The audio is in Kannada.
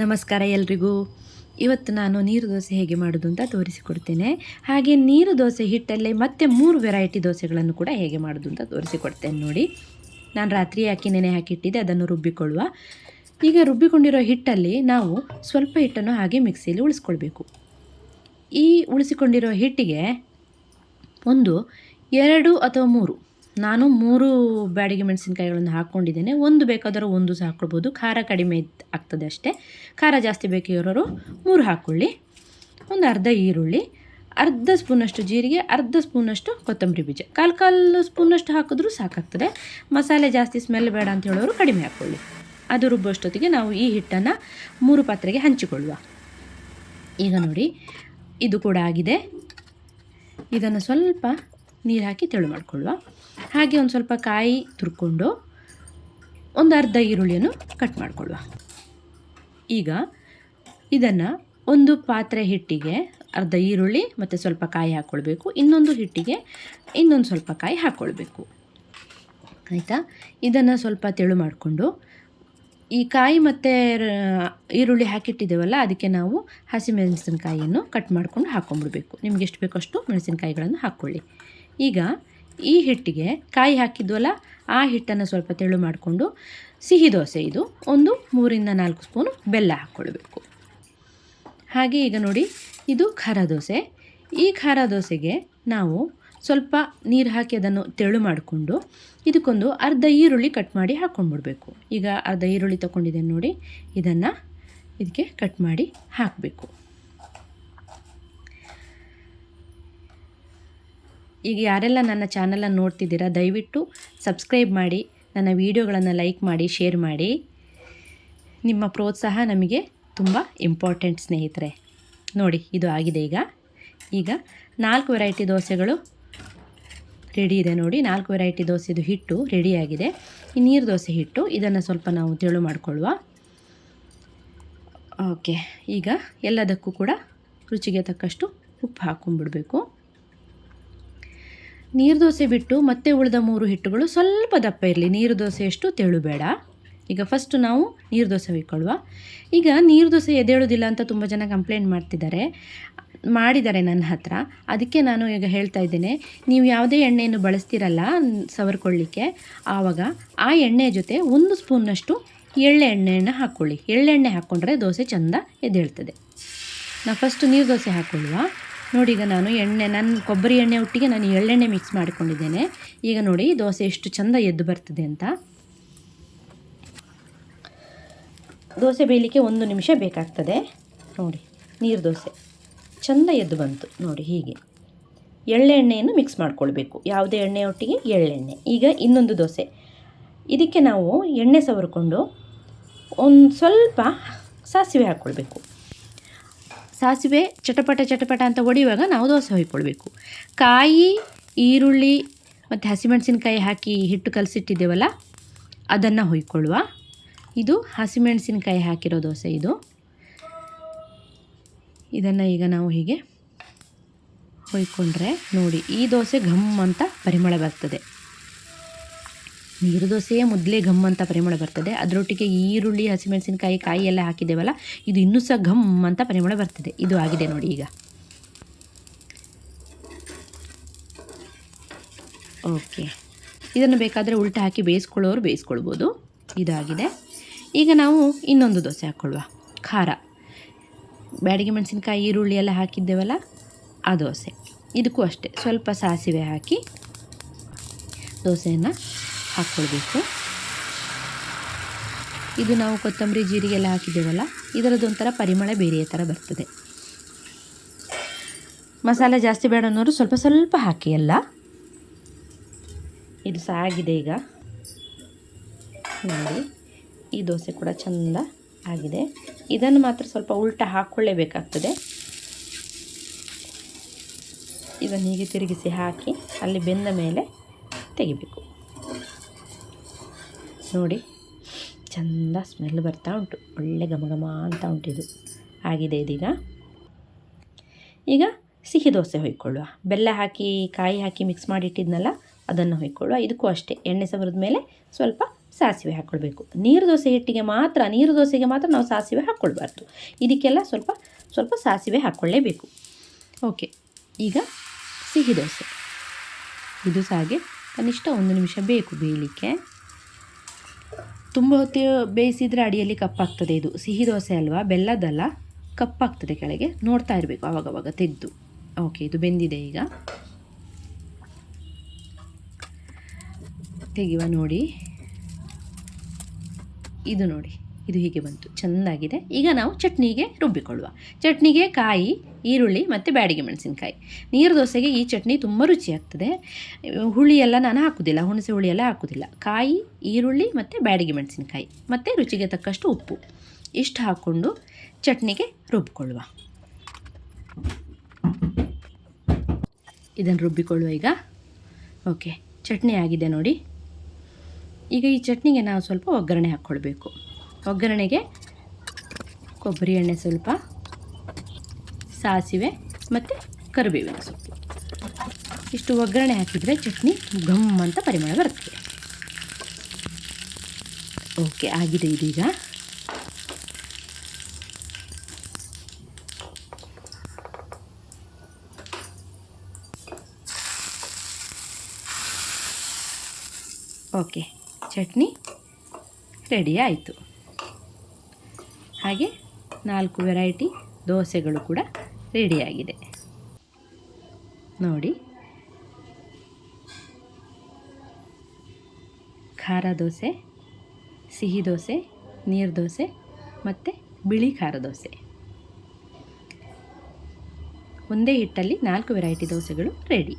ನಮಸ್ಕಾರ ಎಲ್ರಿಗೂ. ಇವತ್ತು ನಾನು ನೀರು ದೋಸೆ ಹೇಗೆ ಮಾಡೋದು ಅಂತ ತೋರಿಸಿಕೊಡ್ತೇನೆ. ಹಾಗೆ ನೀರು ದೋಸೆ ಹಿಟ್ಟಲ್ಲೇ ಮತ್ತೆ ಮೂರು ವೆರೈಟಿ ದೋಸೆಗಳನ್ನು ಕೂಡ ಹೇಗೆ ಮಾಡೋದು ಅಂತ ತೋರಿಸಿಕೊಡ್ತೇನೆ ನೋಡಿ. ನಾನು ರಾತ್ರಿ ಅಕ್ಕಿ ನೆನೆ ಹಾಕಿಟ್ಟಿದ್ದೆ, ಅದನ್ನು ರುಬ್ಬಿಕೊಳ್ಳುವ. ಈಗ ರುಬ್ಬಿಕೊಂಡಿರೋ ಹಿಟ್ಟಲ್ಲಿ ನಾವು ಸ್ವಲ್ಪ ಹಿಟ್ಟನ್ನು ಹಾಗೆ ಮಿಕ್ಸಿಯಲ್ಲಿ ಉಳಿಸ್ಕೊಳ್ಬೇಕು. ಈ ಉಳಿಸಿಕೊಂಡಿರೋ ಹಿಟ್ಟಿಗೆ ಒಂದು ಎರಡು ಅಥವಾ ಮೂರು ನಾನು ಮೂರು ಬ್ಯಾಡಿಗೆ ಮೆಣಸಿನ್ಕಾಯಿಗಳನ್ನು ಹಾಕ್ಕೊಂಡಿದ್ದೇನೆ. ಒಂದು ಬೇಕಾದರೂ ಒಂದು ಸಹ ಹಾಕ್ಕೊಳ್ಬೋದು. ಖಾರ ಕಡಿಮೆ ಆಗ್ತದೆ ಅಷ್ಟೇ. ಖಾರ ಜಾಸ್ತಿ ಬೇಕಿರೋರು ಮೂರು ಹಾಕ್ಕೊಳ್ಳಿ. ಒಂದು ಅರ್ಧ ಈರುಳ್ಳಿ, ಅರ್ಧ ಸ್ಪೂನಷ್ಟು ಜೀರಿಗೆ, ಅರ್ಧ ಸ್ಪೂನಷ್ಟು ಕೊತ್ತಂಬರಿ ಬೀಜ. ಕಾಲು ಕಾಲು ಸ್ಪೂನಷ್ಟು ಹಾಕಿದ್ರೂ ಸಾಕಾಗ್ತದೆ. ಮಸಾಲೆ ಜಾಸ್ತಿ ಸ್ಮೆಲ್ ಬೇಡ ಅಂತ ಹೇಳೋರು ಕಡಿಮೆ ಹಾಕ್ಕೊಳ್ಳಿ. ಅದು ರುಬ್ಬುವಷ್ಟೊತ್ತಿಗೆ ನಾವು ಈ ಹಿಟ್ಟನ್ನು ಮೂರು ಪಾತ್ರೆಗೆ ಹಂಚಿಕೊಳ್ಳುವ. ಈಗ ನೋಡಿ, ಇದು ಕೂಡ ಆಗಿದೆ. ಇದನ್ನು ಸ್ವಲ್ಪ ನೀರು ಹಾಕಿ ತೆಳು ಮಾಡ್ಕೊಳ್ಳುವ. ಹಾಗೆ ಒಂದು ಸ್ವಲ್ಪ ಕಾಯಿ ತುರ್ಕೊಂಡು ಒಂದು ಅರ್ಧ ಈರುಳ್ಳಿಯನ್ನು ಕಟ್ ಮಾಡಿಕೊಳ್ಳುವ. ಈಗ ಇದನ್ನು ಒಂದು ಪಾತ್ರೆ ಹಿಟ್ಟಿಗೆ ಅರ್ಧ ಈರುಳ್ಳಿ ಮತ್ತು ಸ್ವಲ್ಪ ಕಾಯಿ ಹಾಕ್ಕೊಳ್ಬೇಕು ಇನ್ನೊಂದು ಹಿಟ್ಟಿಗೆ ಇನ್ನೊಂದು ಸ್ವಲ್ಪ ಕಾಯಿ ಹಾಕ್ಕೊಳ್ಬೇಕು ಆಯಿತಾ? ಇದನ್ನು ಸ್ವಲ್ಪ ತೆಳು ಮಾಡಿಕೊಂಡು ಈ ಕಾಯಿ ಮತ್ತು ಈರುಳ್ಳಿ ಹಾಕಿಟ್ಟಿದ್ದೇವಲ್ಲ, ಅದಕ್ಕೆ ನಾವು ಹಸಿಮೆಣಸಿನಕಾಯಿಯನ್ನು ಕಟ್ ಮಾಡಿಕೊಂಡು ಹಾಕ್ಕೊಂಡ್ಬಿಡ್ಬೇಕು ನಿಮ್ಗೆ ಎಷ್ಟು ಬೇಕೋ ಅಷ್ಟು ಮೆಣಸಿನಕಾಯಿಗಳನ್ನು ಹಾಕ್ಕೊಳ್ಳಿ ಈಗ ಈ ಹಿಟ್ಟಿಗೆ ಕಾಯಿ ಹಾಕಿದ್ವಲ್ಲ, ಆ ಹಿಟ್ಟನ್ನು ಸ್ವಲ್ಪ ತೆಳು ಮಾಡಿಕೊಂಡು ಸಿಹಿ ದೋಸೆ ಇದು. ಒಂದು ಮೂರಿಂದ ನಾಲ್ಕು ಸ್ಪೂನು ಬೆಲ್ಲ ಹಾಕ್ಕೊಳ್ಬೇಕು. ಹಾಗೆ ಈಗ ನೋಡಿ, ಇದು ಖಾರ ದೋಸೆ. ಈ ಖಾರ ದೋಸೆಗೆ ನಾವು ಸ್ವಲ್ಪ ನೀರು ಹಾಕಿ ಅದನ್ನು ತೆಳು ಮಾಡಿಕೊಂಡು ಇದಕ್ಕೊಂದು ಅರ್ಧ ಈರುಳ್ಳಿ ಕಟ್ ಮಾಡಿ ಹಾಕ್ಕೊಂಡ್ಬಿಡ್ಬೇಕು. ಈಗ ಅರ್ಧ ಈರುಳ್ಳಿ ತಗೊಂಡಿದ್ದೇನೆ ನೋಡಿ, ಇದನ್ನು ಇದಕ್ಕೆ ಕಟ್ ಮಾಡಿ ಹಾಕಬೇಕು. ಈಗ ಯಾರೆಲ್ಲ ನನ್ನ ಚಾನಲನ್ನು ನೋಡ್ತಿದ್ದೀರಾ, ದಯವಿಟ್ಟು ಸಬ್ಸ್ಕ್ರೈಬ್ ಮಾಡಿ, ನನ್ನ ವೀಡಿಯೋಗಳನ್ನು ಲೈಕ್ ಮಾಡಿ, ಶೇರ್ ಮಾಡಿ. ನಿಮ್ಮ ಪ್ರೋತ್ಸಾಹ ನಮಗೆ ತುಂಬ ಇಂಪಾರ್ಟೆಂಟ್ ಸ್ನೇಹಿತರೆ. ನೋಡಿ, ಇದು ಆಗಿದೆ ಈಗ. ಈಗ ನಾಲ್ಕು ವೆರೈಟಿ ದೋಸೆಗಳು ರೆಡಿ ಇದೆ ನೋಡಿ. ನಾಲ್ಕು ವೆರೈಟಿ ದೋಸೆದು ಹಿಟ್ಟು ರೆಡಿಯಾಗಿದೆ ಈ ನೀರು ದೋಸೆ ಹಿಟ್ಟು, ಇದನ್ನು ಸ್ವಲ್ಪ ನಾವು ತೆಳು ಮಾಡಿಕೊಳ್ಳುವ. ಓಕೆ, ಈಗ ಎಲ್ಲದಕ್ಕೂ ಕೂಡ ರುಚಿಗೆ ತಕ್ಕಷ್ಟು ಉಪ್ಪು ಹಾಕ್ಕೊಂಡ್ಬಿಡ್ಬೇಕು ನೀರು ದೋಸೆ ಬಿಟ್ಟು ಮತ್ತೆ ಉಳಿದ ಮೂರು ಹಿಟ್ಟುಗಳು ಸ್ವಲ್ಪ ದಪ್ಪ ಇರಲಿ. ನೀರು ದೋಸೆಯಷ್ಟು ತೆಳು ಬೇಡ ಈಗ ಫಸ್ಟು ನಾವು ನೀರು ದೋಸೆ ಹೊಯ್ಕೊಳ್ಳುವ. ಈಗ ನೀರು ದೋಸೆ ಎದೇಳೋದಿಲ್ಲ ಅಂತ ತುಂಬ ಜನ ಕಂಪ್ಲೇಂಟ್ ಮಾಡ್ತಿದ್ದಾರೆ. ಮಾಡಿದ್ದಾರೆ ನನ್ನ ಹತ್ರ. ಅದಕ್ಕೆ ನಾನು ಈಗ ಹೇಳ್ತಾ ಇದ್ದೇನೆ, ನೀವು ಯಾವುದೇ ಎಣ್ಣೆಯನ್ನು ಬಳಸ್ತೀರಲ್ಲ ನ್- ಸವರ್ಕೊಳ್ಳಿಕ್ಕೆ, ಆವಾಗ ಆ ಎಣ್ಣೆ ಜೊತೆ ಒಂದು ಸ್ಪೂನ್ನಷ್ಟು ಎಳ್ಳೆ ಎಣ್ಣೆಯನ್ನು ಹಾಕ್ಕೊಳ್ಳಿ. ಎಳ್ಳೆಣ್ಣೆ ಹಾಕ್ಕೊಂಡ್ರೆ ದೋಸೆ ಚೆಂದ ಎದ್ದೇಳ್ತದೆ. ನಾವು ಫಸ್ಟ್ ನೀರು ದೋಸೆ ಹಾಕ್ಕೊಳ್ಳುವ. ನೋಡಿ ಈಗ ನಾನು ಎಣ್ಣೆ ನನ್ನ ಕೊಬ್ಬರಿ ಎಣ್ಣೆ ಒಟ್ಟಿಗೆ ನಾನು ಎಳ್ಳೆಣ್ಣೆ ಮಿಕ್ಸ್ ಮಾಡಿಕೊಂಡಿದ್ದೇನೆ. ಈಗ ನೋಡಿ ದೋಸೆ ಎಷ್ಟು ಚೆಂದ ಎದ್ದು ಬರ್ತದೆ ಅಂತ. ದೋಸೆ ಬೇಯಲಿಕ್ಕೆ ಒಂದು ನಿಮಿಷ ಬೇಕಾಗ್ತದೆ. ನೋಡಿ, ನೀರು ದೋಸೆ. ಚೆಂದ ಎದ್ದು ಬಂತು. ನೋಡಿ, ಹೀಗೆ. ಎಳ್ಳೆಣ್ಣೆಯನ್ನು ಮಿಕ್ಸ್ ಮಾಡ್ಕೊಳ್ಬೇಕು. ಯಾವುದೇ ಎಣ್ಣೆ ಒಟ್ಟಿಗೆ ಎಳ್ಳೆಣ್ಣೆ. ಈಗ ಇನ್ನೊಂದು ದೋಸೆ. ಇದಕ್ಕೆ ನಾವು ಎಣ್ಣೆ ಸವರ್ಕೊಂಡು ಒಂದು ಸ್ವಲ್ಪ ಸಾಸಿವೆ ಹಾಕ್ಕೊಳ್ಬೇಕು ಸಾಸಿವೆ ಚಟಪಟ ಚಟಪಟ ಅಂತ ಒಡೆಯುವಾಗ ನಾವು ದೋಸೆ ಹೊಯ್ಕೊಳ್ಬೇಕು. ಕಾಯಿ, ಈರುಳ್ಳಿ ಮತ್ತು ಹಸಿಮೆಣಸಿನಕಾಯಿ ಹಾಕಿ ಹಿಟ್ಟು ಕಲಸಿಟ್ಟಿದ್ದೇವಲ್ಲ, ಅದನ್ನು ಹೊಯ್ಕೊಳ್ಳುವ. ಇದು ಹಸಿಮೆಣಸಿನಕಾಯಿ ಹಾಕಿರೋ ದೋಸೆ ಇದು. ಇದನ್ನು ಈಗ ನಾವು ಹೀಗೆ ಹೊಯ್ಕೊಂಡ್ರೆ ನೋಡಿ ಈ ದೋಸೆ ಘಮ್ ಅಂತ ಪರಿಮಳ ಬರ್ತದೆ ನೀರು ದೋಸೆಯೇ ಮೊದಲೇ ಘಮ್ ಅಂತ ಪರಿಮಳ ಬರ್ತದೆ. ಅದರೊಟ್ಟಿಗೆ ಈರುಳ್ಳಿ, ಹಸಿಮೆಣಸಿನಕಾಯಿ ಕಾಯಿ ಎಲ್ಲ ಹಾಕಿದ್ದೇವಲ್ಲ, ಇದು ಇನ್ನೂ ಸಹ ಘಮ್ ಅಂತ ಪರಿಮಳ ಬರ್ತದೆ. ಇದು ಆಗಿದೆ ನೋಡಿ ಈಗ. ಓಕೆ. ಇದನ್ನು ಬೇಕಾದರೆ ಉಲ್ಟ ಹಾಕಿ ಬೇಯಿಸ್ಕೊಳ್ಳೋರು ಬೇಯಿಸ್ಕೊಳ್ಬೋದು. ಇದಾಗಿದೆ. ಈಗ ನಾವು ಇನ್ನೊಂದು ದೋಸೆ ಹಾಕ್ಕೊಳ್ಳುವ. ಖಾರ. ಬ್ಯಾಡಿಗೆ ಮೆಣಸಿನ್ಕಾಯಿ, ಈರುಳ್ಳಿ ಎಲ್ಲ ಹಾಕಿದ್ದೇವಲ್ಲ, ಆ ದೋಸೆ. ಇದಕ್ಕೂ ಅಷ್ಟೇ. ಸ್ವಲ್ಪ ಸಾಸಿವೆ ಹಾಕಿ ದೋಸೆಯನ್ನು ಹಾಕ್ಕೊಳ್ಬೇಕು. ಇದು ನಾವು ಕೊತ್ತಂಬರಿ ಜೀರಿಗೆ ಎಲ್ಲ ಹಾಕಿದ್ದೇವಲ್ಲ ಇದರದ್ದೊಂಥರ ಪರಿಮಳ ಬೇರೆಯ ಥರ ಬರ್ತದೆ. ಮಸಾಲೆ ಜಾಸ್ತಿ ಬೇಡ ಅನ್ನೋರು ಸ್ವಲ್ಪ ಸ್ವಲ್ಪ ಹಾಕಿ ಎಲ್ಲ ಇದು ಸಹ ಆಗಿದೆ ಈಗ. ನೋಡಿ, ಈ ದೋಸೆ ಕೂಡ ಚೆಂದ ಆಗಿದೆ. ಇದನ್ನು ಮಾತ್ರ ಸ್ವಲ್ಪ ಉಲ್ಟ ಹಾಕ್ಕೊಳ್ಳೇಬೇಕಾಗ್ತದೆ. ಇದನ್ನು ಹೀಗೆ ತಿರುಗಿಸಿ ಹಾಕಿ, ಅಲ್ಲಿ ಬೆಂದ ಮೇಲೆ ತೆಗಿಬೇಕು. ನೋಡಿ, ಚೆಂದ ಸ್ಮೆಲ್ ಬರ್ತಾ ಉಂಟು. ಒಳ್ಳೆ ಘಮ ಘಮ ಅಂತ ಉಂಟು ಇದು. ಆಗಿದೆ ಇದೀಗ. ಈಗ ಸಿಹಿ ದೋಸೆ ಹೊಯ್ಕೊಳ್ಳುವ. ಬೆಲ್ಲ ಹಾಕಿ, ಕಾಯಿ ಹಾಕಿ ಮಿಕ್ಸ್ ಮಾಡಿಟ್ಟಿದ್ನಲ್ಲ, ಅದನ್ನು ಹೊಯ್ಕೊಳ್ಳುವ. ಇದಕ್ಕೂ ಅಷ್ಟೇ. ಎಣ್ಣೆ ಸವರಿದ ಮೇಲೆ ಸ್ವಲ್ಪ ಸಾಸಿವೆ ಹಾಕ್ಕೊಳ್ಬೇಕು ನೀರು ದೋಸೆ ಹಿಟ್ಟಿಗೆ ಮಾತ್ರ, ನೀರು ದೋಸೆಗೆ ಮಾತ್ರ ನಾವು ಸಾಸಿವೆ ಹಾಕ್ಕೊಳ್ಬಾರ್ದು ಇದಕ್ಕೆಲ್ಲ ಸ್ವಲ್ಪ ಸ್ವಲ್ಪ ಸಾಸಿವೆ ಹಾಕ್ಕೊಳ್ಳೇಬೇಕು ಓಕೆ. ಈಗ ಸಿಹಿ ದೋಸೆ. ಇದು ಸಹ ಹಾಗೆ ಕನಿಷ್ಠ ಒಂದು ನಿಮಿಷ ಬೇಕು ಬೇಯಲಿಕ್ಕೆ ತುಂಬ ಹೊತ್ತು ಬೇಯಿಸಿದರೆ ಅಡಿಯಲ್ಲಿ ಕಪ್ಪಾಗ್ತದೆ ಇದು. ಸಿಹಿ ದೋಸೆ ಅಲ್ವಾ? ಬೆಲ್ಲದಲ್ಲ, ಕಪ್ಪಾಗ್ತದೆ ಕೆಳಗೆ. ನೋಡ್ತಾ ಇರಬೇಕು ಆವಾಗವಾಗ ತೆಗೆದು ಓಕೆ ಇದು ಬೆಂದಿದೆ ಈಗ. ತೆಗೆಯುವ ನೋಡಿ. ಇದು ನೋಡಿ. ಇದು ಹೀಗೆ ಬಂತು. ಚೆನ್ನಾಗಿದೆ. ಈಗ ನಾವು ಚಟ್ನಿಗೆ ರುಬ್ಬಿಕೊಳ್ಳುವ. ಚಟ್ನಿಗೆ ಕಾಯಿ, ಈರುಳ್ಳಿ ಮತ್ತು ಬ್ಯಾಡಿಗೆ ಮೆಣಸಿನಕಾಯಿ. ನೀರು ದೋಸೆಗೆ ಈ ಚಟ್ನಿ ತುಂಬ ರುಚಿಯಾಗ್ತದೆ. ಹುಳಿ ಎಲ್ಲ ನಾನು ಹಾಕೋದಿಲ್ಲ. ಹುಣಸೆ ಹುಳಿ ಎಲ್ಲ ಹಾಕೋದಿಲ್ಲ. ಕಾಯಿ, ಈರುಳ್ಳಿ ಮತ್ತು ಬ್ಯಾಡಿಗೆ ಮೆಣಸಿನಕಾಯಿ. ಮತ್ತು ರುಚಿಗೆ ತಕ್ಕಷ್ಟು ಉಪ್ಪು. ಇಷ್ಟು ಹಾಕ್ಕೊಂಡು ಚಟ್ನಿಗೆ ರುಬ್ಬಿಕೊಳ್ಳುವ ಇದನ್ನು ರುಬ್ಬಿಕೊಳ್ಳುವ ಈಗ. ಓಕೆ. ಚಟ್ನಿ ಆಗಿದೆ ನೋಡಿ. ಈಗ ಈ ಚಟ್ನಿಗೆ ನಾವು ಸ್ವಲ್ಪ ಒಗ್ಗರಣೆ ಹಾಕ್ಕೊಳ್ಬೇಕು. ಒಗ್ಗರಣೆಗೆ ಕೊಬ್ಬರಿ ಎಣ್ಣೆ ಸ್ವಲ್ಪ, ಸಾಸಿವೆ ಮತ್ತು ಕರಿಬೇವಿನ ಸೊಪ್ಪು. ಇಷ್ಟು ಒಗ್ಗರಣೆ ಹಾಕಿದರೆ ಚಟ್ನಿ ಘಮ್ ಅಂತ ಪರಿಮಳ ಬರುತ್ತೆ. ಓಕೆ ಆಗಿದೆ ಇದೀಗ. ಓಕೆ ಚಟ್ನಿ ರೆಡಿ ಆಯಿತು. ಹಾಗೆ ನಾಲ್ಕು ವೆರೈಟಿ ದೋಸೆಗಳು ಕೂಡ ರೆಡಿಯಾಗಿದೆ. ನೋಡಿ. ಖಾರ ದೋಸೆ, ಸಿಹಿ ದೋಸೆ, ನೀರು ದೋಸೆ ಮತ್ತು ಬಿಳಿ ಖಾರ ದೋಸೆ. ಒಂದೇ ಹಿಟ್ಟಲ್ಲಿ ನಾಲ್ಕು ವೆರೈಟಿ ದೋಸೆಗಳು ರೆಡಿ.